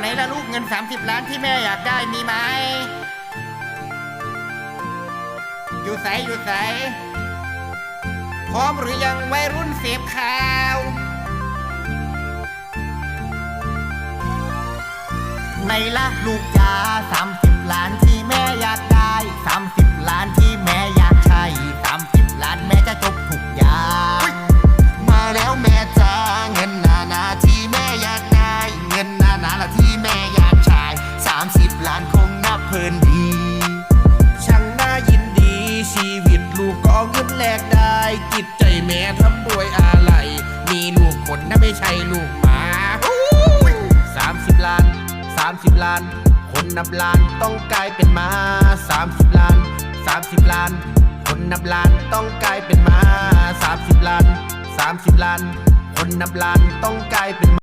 ไหนละลูกเงิน 30 ล้านที่แม่อยากได้มีไหม อยู่ใสอยู่ใส พร้อมหรือยังวัยรุ่นเสพข่าวในละลูกจ้า30 ล้าน ที่แม่อยากใช้30 ล้านคงนับเพลินดี ช่างน่ายินดีชีวิตลูกก็เอาเงินแลกได้ จิตใจแม่ทำด้วยอะไร มีลูกคนนะไม่ใช่ลูกหมาสามสิบล้าน 30 ล้าน คนนับล้านต้องกลายเป็นหมา 30 ล้าน 30 ล้าน คนนับล้านต้องกลายเป็นหมา 30 ล้าน 30 ล้าน คนนับล้านต้องกลายเป็นหมา